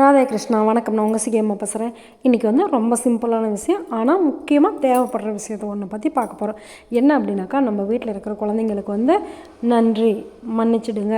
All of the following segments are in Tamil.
ராதே கிருஷ்ணா வணக்கம். நான் உங்கள் சிகேமா பேசுகிறேன் இன்றைக்கி வந்து ரொம்ப சிம்பிளான விஷயம். ஆனால் முக்கியமாக தேவைப்படுற விஷயத்தை ஒன்று பற்றி பார்க்க போகிறோம் என்ன அப்படின்னாக்கா நம்ம வீட்டில் இருக்கிற குழந்தைங்களுக்கு வந்து நன்றி மன்னிச்சிடுங்க.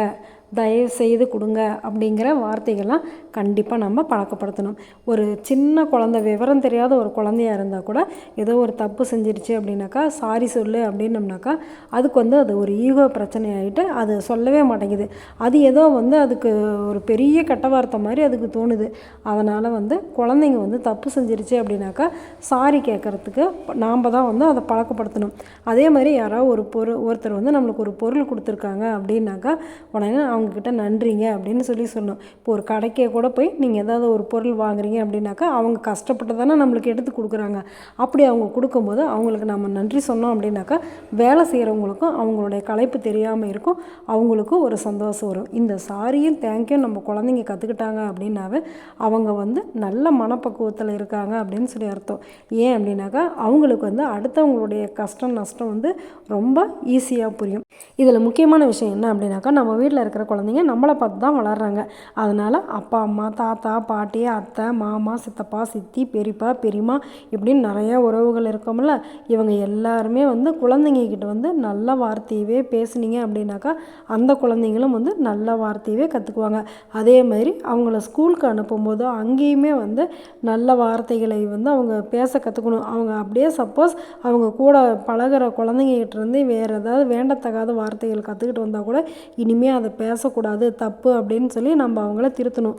தயவு செய்து கொடுங்க அப்படிங்கிற வார்த்தைகள்லாம் கண்டிப்பாக நம்ம பழக்கப்படுத்தணும். ஒரு சின்ன குழந்த விவரம் தெரியாத ஒரு குழந்தையா இருந்தால் கூட ஏதோ ஒரு தப்பு செஞ்சிருச்சு அப்படின்னாக்கா சாரி சொல்லு அப்படின்னம்னாக்கா அதுக்கு வந்து அது ஒரு ஈகோ பிரச்சனை ஆகிட்டு அது சொல்லவே மாட்டேங்குது. அது ஏதோ வந்து அதுக்கு ஒரு பெரிய கெட்ட வார்த்தை மாதிரி அதுக்கு தோணுது. அதனால் வந்து குழந்தைங்க வந்து தப்பு செஞ்சிருச்சு அப்படின்னாக்கா சாரி கேட்குறதுக்கு நாம் தான் வந்து அதை பழக்கப்படுத்தணும். அதே மாதிரி யாராவது ஒரு பொருள் ஒருத்தர் வந்து நம்மளுக்கு ஒரு பொருள் கொடுத்துருக்காங்க அப்படின்னாக்கா உடனே அவங்கக்கிட்ட நன்றிங்க அப்படின்னு சொல்லி சொல்லணும் இப்போ ஒரு கடைக்கே கூட போய் நீங்கள் ஏதாவது ஒரு பொருள் வாங்குறீங்க அப்படின்னாக்கா அவங்க கஷ்டப்பட்டு தானே நம்மளுக்கு எடுத்து கொடுக்குறாங்க. அப்படி அவங்க கொடுக்கும்போது அவங்களுக்கு நம்ம நன்றி சொன்னோம் அப்படின்னாக்கா வேலை செய்கிறவங்களுக்கும் அவங்களுடைய களைப்பு தெரியாமல் இருக்கும். அவங்களுக்கும் ஒரு சந்தோஷம் வரும். இந்த சாரியும் தேங்க்யூ நம்ம குழந்தைங்க கற்றுக்கிட்டாங்க அப்படின்னாவே அவங்க வந்து நல்ல மனப்பக்குவத்தில் இருக்காங்க அப்படின்னு சொல்லி அர்த்தம். ஏன் அப்படின்னாக்கா அவங்களுக்கு வந்து அடுத்தவங்களுடைய கஷ்டம் நஷ்டம் வந்து ரொம்ப ஈஸியாக புரியும். இதில் முக்கியமான விஷயம் என்ன அப்படின்னாக்கா நம்ம வீட்டில் இருக்கிற குழந்தைங்க நம்மளை பார்த்து தான் வளர்கிறாங்க அதனால் அப்பா அம்மா தாத்தா பாட்டி அத்தை மாமா சித்தப்பா சித்தி பெரியப்பா பெரியம்மா இப்படின்னு நிறையா உறவுகள் இருக்கோம்ல. இவங்க எல்லாருமே வந்து குழந்தைங்க கிட்ட வந்து நல்ல வார்த்தையவே பேசுனீங்க அப்படின்னாக்கா அந்த குழந்தைங்களும் வந்து நல்ல வார்த்தையவே கற்றுக்குவாங்க அதே மாதிரி அவங்கள ஸ்கூலுக்கு அனுப்பும்போது அங்கேயுமே வந்து நல்ல வார்த்தைகளை வந்து அவங்க பேச கற்றுக்கணும் அவங்க அப்படியே சப்போஸ் அவங்க கூட பழகுற குழந்தைங்க வேறு ஏதாவது வேண்டத்தகாத வார்த்தைகள் கற்றுக்கிட்டு வந்தால் கூட இனிமேல் அதை பேசக்கூடாது தப்பு அப்படின்னு சொல்லி நம்ம அவங்கள திருத்தணும்.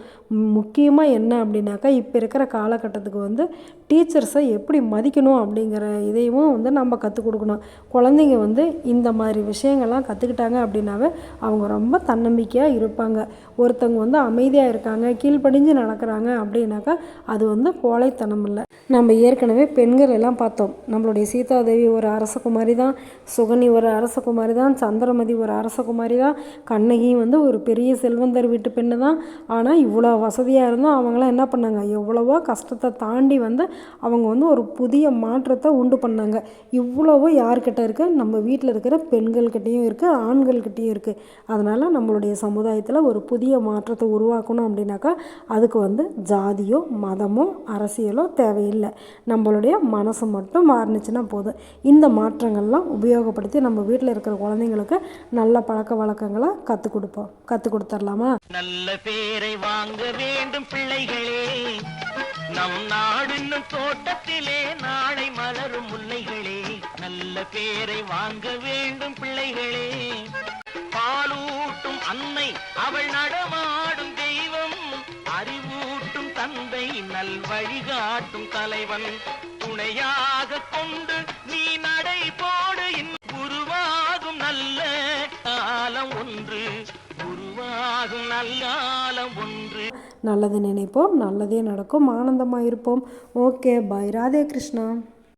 முக்கியமாக என்ன அப்படின்னாக்கா இப்போ இருக்கிற காலகட்டத்துக்கு வந்து டீச்சர்ஸை எப்படி மதிக்கணும் அப்படிங்கிற இதையும் வந்து நம்ம கற்றுக் கொடுக்கணும். குழந்தைங்க வந்து இந்த மாதிரி விஷயங்கள்லாம் கற்றுக்கிட்டாங்க அப்படின்னாவே அவங்க ரொம்ப தன்னம்பிக்கையாக இருப்பாங்க. ஒருத்தவங்க வந்து அமைதியாக இருக்காங்க கீழ்ப்படிஞ்சு நடக்கிறாங்க அப்படின்னாக்கா அது வந்து கோழைத்தனம் இல்லை. நம்ம ஏற்கனவே பெண்கள் எல்லாம் பார்த்தோம். நம்மளுடைய சீதாதேவி ஒரு அரசகுமாரி தான் சுகனி ஒரு அரசகுமாரி தான் சந்திரமதி ஒரு அரசகுமாரி தான் கண்ணகியும் வந்து ஒரு பெரிய செல்வந்தர் வீட்டு பெண்ணு தான். ஆனால் இவ்வளோ வசதியாக இருந்தும் அவங்களாம் என்ன பண்ணாங்க? எவ்வளவோ கஷ்டத்தை தாண்டி வந்து அவங்க வந்து ஒரு புதிய மாற்றத்தை உண்டு பண்ணாங்க. இவ்வளவோ யார்கிட்ட இருக்குது நம்ம வீட்டில் இருக்கிற பெண்கள்கிட்டையும் இருக்குது ஆண்கள்கிட்டையும் இருக்குது அதனால் நம்மளுடைய சமுதாயத்தில் ஒரு புதிய மாற்றத்தை உருவாக்கணும் அப்படின்னாக்கா அதுக்கு வந்து ஜாதியோ மதமோ அரசியலோ தேவையில்லை. நம்மளுடைய மனசு மட்டும் மாறுனுச்சுன்னா போதும். இந்த மாற்றங்கள்லாம் உபயோகப்படுத்தி நம்ம வீட்டில் இருக்கிற குழந்தைங்களுக்கு நல்ல பழக்க வழக்கங்களை கற்றுக் கொடுப்போம். கற்றுக் கொடுத்துடலாமா நல்ல பேரை வாங்க வேண்டும் பிள்ளைகளே. நம் நாடின்னும் தோட்டத்திலே நாளை மலரும் முல்லைகளே. நல்ல பேரை வாங்க வேண்டும் பிள்ளைகளே. பாலூட்டும் அன்னை அவள் நடமாடும் தெய்வம். அறிவூட்டும் தந்தை நல் வழிகாட்டும் தலைவன். துணையாக கொண்டு நீ நடை போடு ஒன்று உருவாகும் நல்லாலம் ஒன்று. நல்லது நினைப்போம் நல்லதே நடக்கும் ஆனந்தமாக இருப்போம் ஓகே பாய் ராதே கிருஷ்ணா.